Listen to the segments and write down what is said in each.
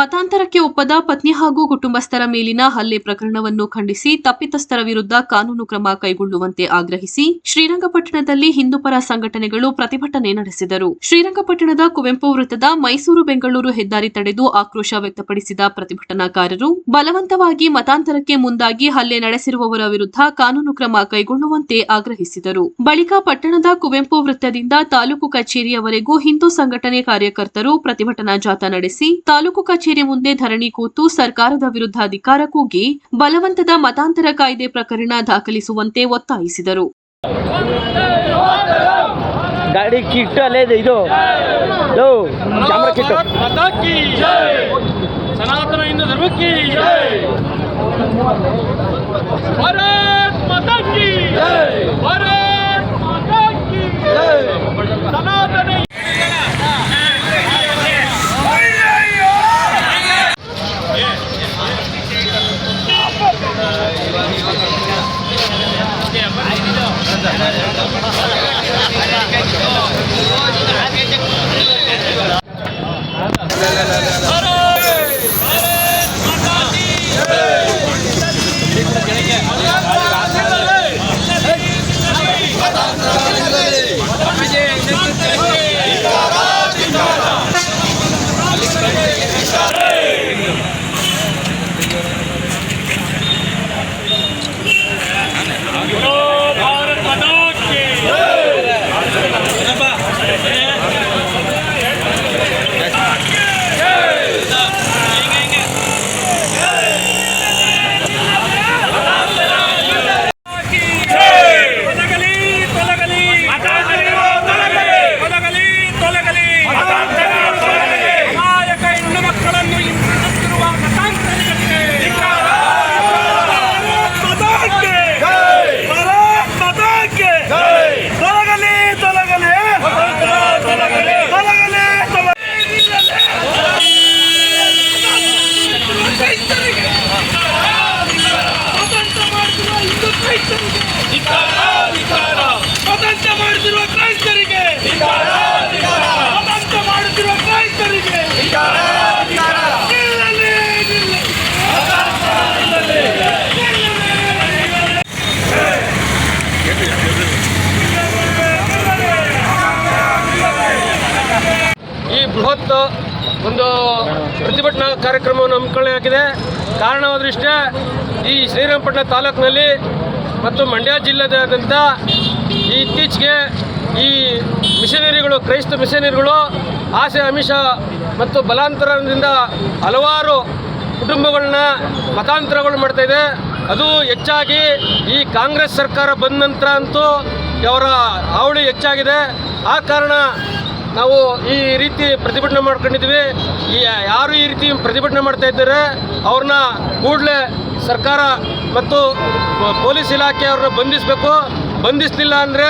ಮತಾಂತರಕ್ಕೆ ಒಪ್ಪದ ಪತ್ನಿ ಹಾಗೂ ಕುಟುಂಬಸ್ಥರ ಮೇಲಿನ ಹಲ್ಲೆ ಪ್ರಕರಣವನ್ನು ಖಂಡಿಸಿ ತಪ್ಪಿತಸ್ಥರ ವಿರುದ್ಧ ಕಾನೂನು ಕ್ರಮ ಕೈಗೊಳ್ಳುವಂತೆ ಆಗ್ರಹಿಸಿ ಶ್ರೀರಂಗಪಟ್ಟಣದಲ್ಲಿ ಹಿಂದೂಪರ ಸಂಘಟನೆಗಳು ಪ್ರತಿಭಟನೆ ನಡೆಸಿದರು. ಶ್ರೀರಂಗಪಟ್ಟಣದ ಕುವೆಂಪು ವೃತ್ತದ ಮೈಸೂರು ಬೆಂಗಳೂರು ಹೆದ್ದಾರಿ ತಡೆದು ಆಕ್ರೋಶ ವ್ಯಕ್ತಪಡಿಸಿದ ಪ್ರತಿಭಟನಾಕಾರರು, ಬಲವಂತವಾಗಿ ಮತಾಂತರಕ್ಕೆ ಮುಂದಾಗಿ ಹಲ್ಲೆ ನಡೆಸಿರುವವರ ವಿರುದ್ಧ ಕಾನೂನು ಕ್ರಮ ಕೈಗೊಳ್ಳುವಂತೆ ಆಗ್ರಹಿಸಿದರು. ಬಳಿಕ ಪಟ್ಟಣದ ಕುವೆಂಪು ವೃತ್ತದಿಂದ ತಾಲೂಕು ಕಚೇರಿಯವರೆಗೂ ಹಿಂದೂ ಸಂಘಟನೆ ಕಾರ್ಯಕರ್ತರು ಪ್ರತಿಭಟನಾ ಜಾಥಾ ನಡೆಸಿ ತಾಲೂಕು ಕಚೇರಿ ಮುಂದೆ ಧರಣಿ ಕೂತು ಸರ್ಕಾರದ ವಿರುದ್ಧ ಅಧಿಕಾರ ಕೂಗಿ ಬಲವಂತದ ಮತಾಂತರ ಕಾಯ್ದೆ ಪ್ರಕರಣ ದಾಖಲಿಸುವಂತೆ ಒತ್ತಾಯಿಸಿದರು. ಗಾಡಿ ಕಿಟ್ಟು ಅಲ್ಲೇ ಇದೆ ಇದು. ಸನಾತನ ಹಿಂದೂ ಧರ್ಮಕ್ಕೆ ಭಾರತ್ ಮಾತಾ ಕಿ ಭಾರತ್ よろしくお願いします。ಬೃಹತ್ ಒಂದು ಪ್ರತಿಭಟನಾ ಕಾರ್ಯಕ್ರಮವನ್ನು ಹಮ್ಮಿಕೊಳ್ಳಲಾಗಿದೆ ಕಾರಣವಾದೃಷ್ಟೇ ಈ ಶ್ರೀರಂಗಪಟ್ಟಣ ತಾಲೂಕಿನಲ್ಲಿ ಮತ್ತು ಮಂಡ್ಯ ಜಿಲ್ಲೆದಾದ್ಯಂತ ಈ ಇತ್ತೀಚೆಗೆ ಈ ಮಿಷನರಿಗಳು, ಕ್ರೈಸ್ತ ಮಿಷನರಿಗಳು ಆಸೆ ಅಮಿಷ ಮತ್ತು ಬಲಾಂತರದಿಂದ ಹಲವಾರು ಕುಟುಂಬಗಳನ್ನ ಮತಾಂತರಗಳು ಮಾಡ್ತಾಯಿದೆ ಅದು ಹೆಚ್ಚಾಗಿ ಈ ಕಾಂಗ್ರೆಸ್ ಸರ್ಕಾರ ಬಂದ ನಂತರ ಅಂತೂ ಅವರ ಹಾವಳಿ ಹೆಚ್ಚಾಗಿದೆ. ಆ ಕಾರಣ ನಾವು ಈ ರೀತಿ ಪ್ರತಿಭಟನೆ ಮಾಡ್ಕೊಂಡಿದ್ವಿ. ಈ ಯಾರು ಈ ರೀತಿ ಪ್ರತಿಭಟನೆ ಮಾಡ್ತಾ ಇದ್ದಾರೆ, ಅವ್ರನ್ನ ಕೂಡಲೇ ಸರ್ಕಾರ ಮತ್ತು ಪೊಲೀಸ್ ಇಲಾಖೆ ಅವ್ರನ್ನ ಬಂಧಿಸಬೇಕು. ಬಂಧಿಸಲಿಲ್ಲ ಅಂದರೆ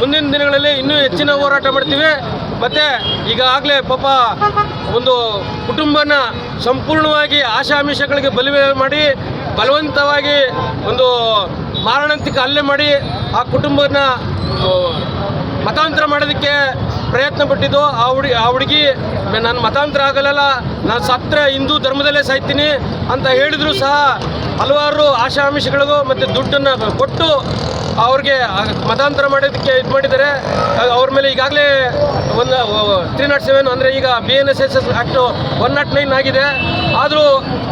ಮುಂದಿನ ದಿನಗಳಲ್ಲಿ ಇನ್ನೂ ಹೆಚ್ಚಿನ ಹೋರಾಟ ಮಾಡ್ತೀವಿ. ಮತ್ತು ಈಗಾಗಲೇ ಪಾಪ ಒಂದು ಕುಟುಂಬನ ಸಂಪೂರ್ಣವಾಗಿ ಆಶಾಮಿಷಗಳಿಗೆ ಬಲಿವೆ ಮಾಡಿ, ಬಲವಂತವಾಗಿ ಒಂದು ಮಾರಣಾಂತಿಕ ಹಲ್ಲೆ ಮಾಡಿ ಆ ಕುಟುಂಬನ ಮತಾಂತರ ಮಾಡೋದಕ್ಕೆ ಪ್ರಯತ್ನ ಪಟ್ಟಿದ್ದು, ಆ ಹುಡುಗಿ ಆ ಹುಡುಗಿ ನನ್ನ ಮತಾಂತರ ಆಗಲ್ಲ ನಾನು ಸತ್ರ ಹಿಂದೂ ಧರ್ಮದಲ್ಲೇ ಸಾಯ್ತೀನಿ ಅಂತ ಹೇಳಿದ್ರು ಸಹ ಹಲವಾರು ಆಶಾಮಿಷಗಳಿಗೂ ಮತ್ತು ದುಡ್ಡನ್ನು ಕೊಟ್ಟು ಅವ್ರಿಗೆ ಮತಾಂತರ ಮಾಡೋದಕ್ಕೆ ಇದು ಮಾಡಿದ್ದಾರೆ. ಅವ್ರ ಮೇಲೆ ಈಗಾಗಲೇ ಒಂದು, ತ್ರೀ ನಾಟ್ ಸೆವೆನ್ ಅಂದರೆ ಈಗ B N S S S act one not nine ಆಗಿದೆ. ಆದರೂ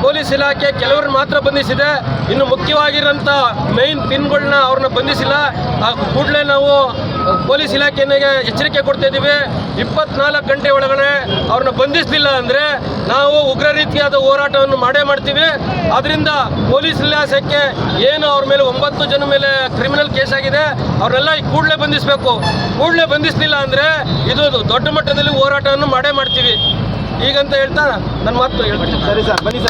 ಪೊಲೀಸ್ ಇಲಾಖೆ ಕೆಲವ್ರನ್ನ ಮಾತ್ರ ಬಂಧಿಸಿದೆ. ಇನ್ನು ಮುಖ್ಯವಾಗಿರೋಂಥ ಮೈನ್ ಪಿನ್ಗಳನ್ನ ಅವ್ರನ್ನ ಬಂಧಿಸಿಲ್ಲ. ಕೂಡಲೇ ನಾವು ಪೊಲೀಸ್ ಇಲಾಖೆಗೆ ಎಚ್ಚರಿಕೆ ಕೊಡ್ತಾ ಇದ್ದೀವಿ. ಇಪ್ಪತ್ನಾಲ್ಕು ಗಂಟೆ ಒಳಗಡೆ ಅವ್ರನ್ನ ಬಂಧಿಸಲಿಲ್ಲ ಅಂದರೆ ನಾವು ಉಗ್ರ ರೀತಿಯಾದ ಹೋರಾಟವನ್ನು ಮಾಡೇ ಮಾಡ್ತೀವಿ. ಅದರಿಂದ ಪೊಲೀಸ್ ಇಲಾಖೆಗೆ ಏನು ಅವ್ರ ಮೇಲೆ ಒಂಬತ್ತು ಜನ ಮೇಲೆ ಕ್ರಿಮಿನಲ್ ಕೇಸ್ ಆಗಿದೆ ಅವರೆಲ್ಲ ಕೂಡಲೇ ಬಂಧಿಸಬೇಕು. ಕೂಡಲೇ ಬಂಧಿಸಲಿಲ್ಲ ಅಂದರೆ ಇದು ದೊಡ್ಡ ಮಟ್ಟದಲ್ಲಿ ಹೋರಾಟವನ್ನು ಮಾಡೇ ಮಾಡ್ತೀವಿ. ಈಗಂತ ಹೇಳ್ತಾ ನನ್ನ ಮಾತು ಹೇಳ್ತೀನಿ. ಸರಿ ಸರ್ ಬನ್ನಿ ಸರ್.